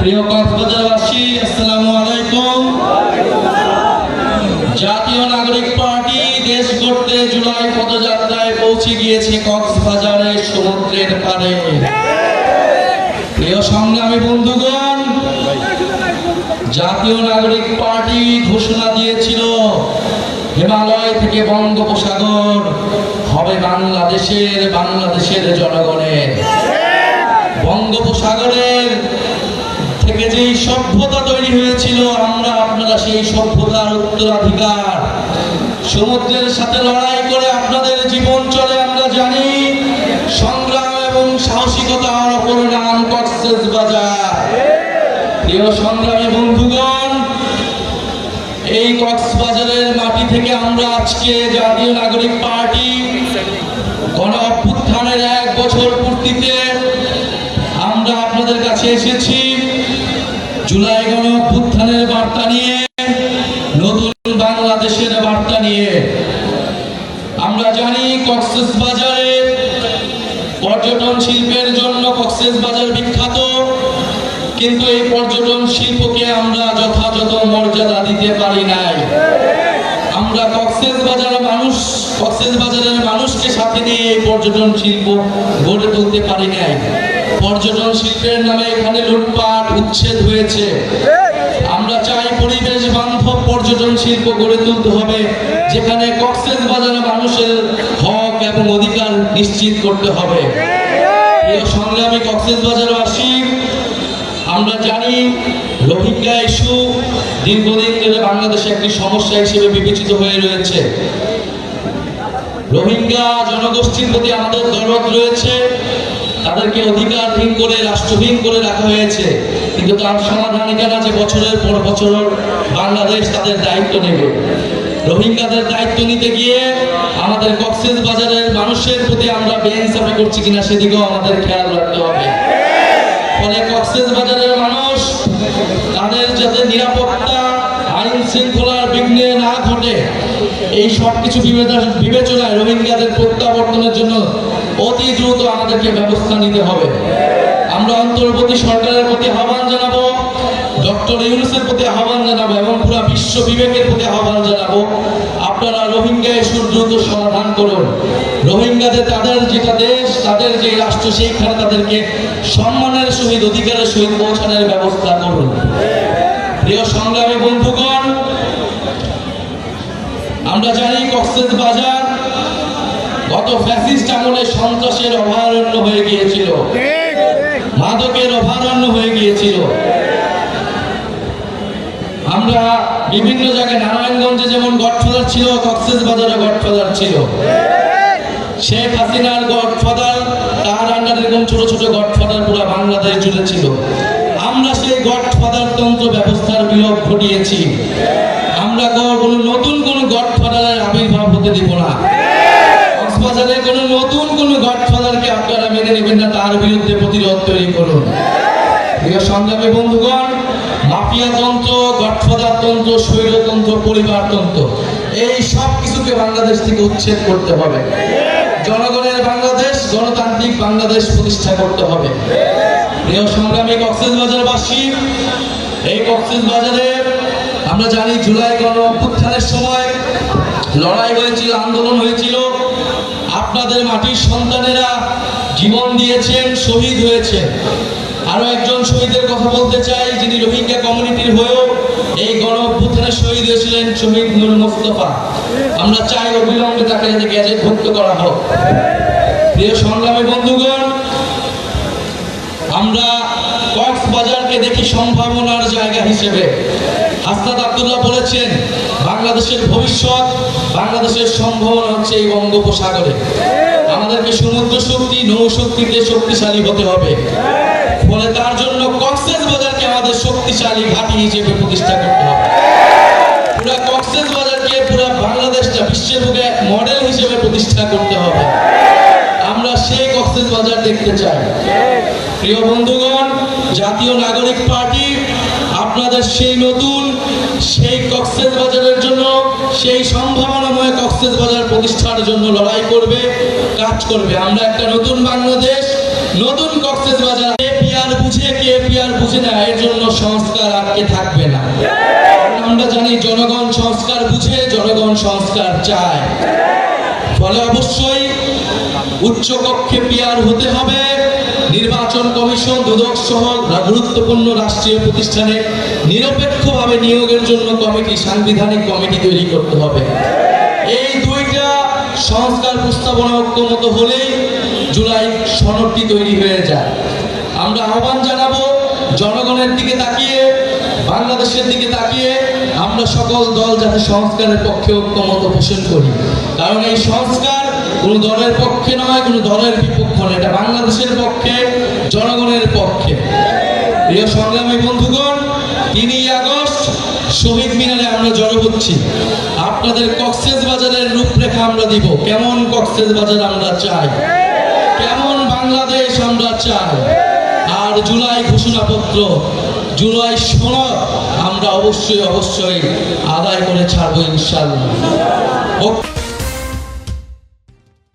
প্রিয় কক্সবাজারবাসী, আসসালামু আলাইকুম। জাতীয় নাগরিক পার্টি দেশ করতে জুলাই পদযাত্রায় পৌঁছে গিয়েছে কক্সবাজারের সমুদ্রের পাড়ে। প্রিয় সংগ্রামী বন্ধুগণ, জাতীয় নাগরিক পার্টি ঘোষণা দিয়েছিল, হিমালয় থেকে বঙ্গোপসাগর হবে বাংলাদেশের বাংলাদেশের জনগণের। বঙ্গোপসাগরের থেকে যেই সভ্যতা তৈরি হয়েছিল, আমরা আপনারা সেই সভ্যতার উত্তরাধিকার। সমুদ্রের সাথে লড়াই করে আপনাদের জীবন চলে, আমরা জানি সংগ্রাম এবং সাহসিকতার অপর নাম কক্সেস বাজার। প্রিয় সংগ্রামী বন্ধুগণ, এই কক্সবাজারের মাটি থেকে আমরা আজকে জাতীয় নাগরিক পার্টি গণ অভ্যুত্থানের এক বছর পূর্তিতে আমরা আপনাদের কাছে এসেছি। জুলাই গণ অভ্যুত্থানের বার্তা নিয়ে, নতুন বাংলাদেশের বার্তা নিয়ে। আমরা জানি কক্সেস বাজারে পর্যটন শিল্পের জন্য কক্সেস বাজার বিখ্যাত, কিন্তু এই পর্যটন শিল্পকে আমরা যথাযথ মর্যাদা দিতে পারি নাই। আমরা কক্সেস বাজারের মানুষ, কক্সেস বাজারের মানুষকে সাথে নিয়ে এই পর্যটন শিল্প গড়ে তুলতে পারি নাই। পর্যটন শিল্পের নামে এখানে লুটপাট, উচ্ছেদ হয়েছে। আমরা চাই পরিবেশ বান্ধব পর্যটন শিল্প গড়ে তুলতে হবে, যেখানে কক্সেস বাজারের মানুষের হক এবং অধিকার নিশ্চিত করতে হবে। সংগ্রামী কক্সেস বাজারবাসী, আমরা জানি রোহিঙ্গা ইস্যু দীর্ঘদিন ধরে বাংলাদেশে একটি সমস্যা হিসেবে বিবেচিত হয়ে রয়েছে। রোহিঙ্গা জনগোষ্ঠীর প্রতি আমাদের দরদ রয়েছে। তাদেরকে অধিকারহীন করে, রাষ্ট্রহীন করে রাখা হয়েছে। কিন্তু তার সমাধান এখানে আছে বছরের পর বছর বাংলাদেশ তাদের দায়িত্ব নেবে। রোহিঙ্গাদের দায়িত্ব নিতে গিয়ে আমাদের কক্সেস বাজারের মানুষের প্রতি আমরা বেইনসাফি করছি কিনা সেদিকেও আমাদের খেয়াল রাখতে হবে। ফলে কক্সেস বাজারের মানুষ, তাদের যাতে নিরাপত্তা, আইন শৃঙ্খলার বিঘ্নে না ঘটে, এই সব কিছু বিবেচনা- বিবেচনায় রোহিঙ্গাদের প্রত্যাবর্তনের জন্য অতি দ্রুত আমাদেরকে ব্যবস্থা নিতে হবে। আমরা অন্তর্বর্তী সরকারের প্রতি আহ্বান জানাব, ডক্টর ইউনুসের প্রতি আহ্বান জানাব এবং পুরো বিশ্ব বিবেকের প্রতি আহ্বান জানাব। আপনারা রোহিঙ্গা ইস্যুর দ্রুত সমাধান করুন। রোহিঙ্গাদের তাদের যেটা দেশ, তাদের যে রাষ্ট্র, সেইখানে তাদেরকে সম্মানের সহিত, অধিকারের সহিত পৌঁছানোর ব্যবস্থা করুন। প্রিয় সংগ্রামী বন্ধুগণ, আমরা জানি কক্সেস বাজার সন্ত্রাসের অভয়ারণ্য হয়ে গিয়েছিল। মাদকের অভয়ারণ্য হয়ে গিয়েছিল। আমরা বিভিন্ন জায়গায় নারায়ণগঞ্জে যেমন গডফাদার ছিল, কক্সেস বাজারে গডফাদার ছিল। শেখ হাসিনার গডফাদার, তার আন্ডারে এরকম ছোট ছোট গডফাদার পুরো বাংলাদেশ জুড়ে ছিল। আমরা সেই গডফাদার তন্ত্র ব্যবস্থার বিলোপ ঘটিয়েছি। আমরা কোনো নতুন কোনো গডফাদারের আবির্ভাব হতে দিব না। কক্সবাজারে কোনো নতুন কোনো গডফাদারকে আপনারা মেনে নেবেন না, তার বিরুদ্ধে প্রতিরোধ তৈরি করুন। প্রিয় সংগ্রামী বন্ধুগণ মাফিয়া তন্ত্র গডফাদার তন্ত্র পরিবারতন্ত্র, এই সব কিছুকে বাংলাদেশ থেকে উচ্ছেদ করতে হবে। জনগণের বাংলাদেশ, গণতান্ত্রিক বাংলাদেশ প্রতিষ্ঠা করতে হবে। প্রিয় সংগ্রামী কক্সেস বাজারবাসী এই কক্সেস বাজারে আমরা জানি জুলাই গণ অভ্যুত্থানের সময় লড়াই হয়েছিল, আন্দোলন হয়েছিল। আপনাদের মাটির সন্তানেরা জীবন দিয়েছেন, শহীদ হয়েছে আরও একজন শহীদের কথা বলতে চাই, যিনি রোহিঙ্গা কমিউনিটির হয়েও এই গণ অভ্যুত্থানে শহীদ হয়েছিলেন, শহীদ নুর মোস্তফা। আমরা চাই অবিলম্বে তাকে যাতে গ্যাজেট ভুক্ত করা হোক। প্রিয় সংগ্রামী বন্ধুগণ, আমরা কক্সবাজারকে দেখি সম্ভাবনার জায়গা হিসেবে হাসনাত আব্দুল্লাহ বলেছেন, বাংলাদেশের ভবিষ্যৎ, বাংলাদেশের সম্ভাবনা হচ্ছে এই বঙ্গোপসাগরে। আমাদেরকে সমুদ্র শক্তি, নৌ শক্তিতে শক্তিশালী হতে হবে। ফলে তার জন্য কক্সেস বাজারকে আমাদের শক্তিশালী ঘাঁটি হিসেবে প্রতিষ্ঠা করতে হবে। পুরো কক্সেস বাজারকে পুরো বাংলাদেশটা বিশ্বের বুকে এক মডেল হিসেবে প্রতিষ্ঠা করতে হবে। আমরা সেই কক্সেস বাজার দেখতে চাই। প্রিয় বন্ধুগণ জাতীয় নাগরিক পার্টি আপনাদের সেই নতুন, সেই কক্সেস বাজারের জন্য, সেই সম্ভাবনাময় কক্সেস বাজার প্রতিষ্ঠার জন্য লড়াই করবে, কাজ করবে। আমরা একটা নতুন বাংলাদেশ, নতুন কক্সেস বাজার। কে পিয়ার বুঝে কে পিয়ার বুঝে না, এর জন্য সংস্কার আটকে থাকবে না। আমরা জানি জনগণ সংস্কার বুঝে, জনগণ সংস্কার চায়। ফলে অবশ্যই উচ্চ কক্ষে পিয়ার হতে হবে। নির্বাচন কমিশন দুদক সহ গুরুত্বপূর্ণ রাষ্ট্রীয় প্রতিষ্ঠানে নিরপেক্ষভাবে নিয়োগের জন্য কমিটি, সাংবিধানিক কমিটি তৈরি করতে হবে। এই দুইটা সংস্কার প্রস্তাবনা ঐক্যমত হলেই জুলাই সনদটি তৈরি হয়ে যায়। আমরা আহ্বান জানাব জনগণের দিকে তাকিয়ে, বাংলাদেশের দিকে তাকিয়ে আমরা সকল দল যাতে সংস্কারের পক্ষে ঐক্যমত পোষণ করি। কারণ এই সংস্কার কোনো দলের পক্ষে নয়, কোনো দলের বিপক্ষ নয়। এটা বাংলাদেশের পক্ষে, জনগণের পক্ষে। প্রিয় সংগ্রামী বন্ধুগণ, তিনই আগস্ট, শহীদ মিনারে আমরা জড়ো হচ্ছি। আপনাদের কক্সেস বাজারের রূপরেখা আমরা দিব। কেমন কক্সেস বাজার আমরা চাই? কেমন বাংলাদেশ আমরা চাই? আর জুলাই ঘোষণাপত্র, জুলাই সনদ আমরা অবশ্যই অবশ্যই আদায় করে ছাড়বো ইনশাল্লাহ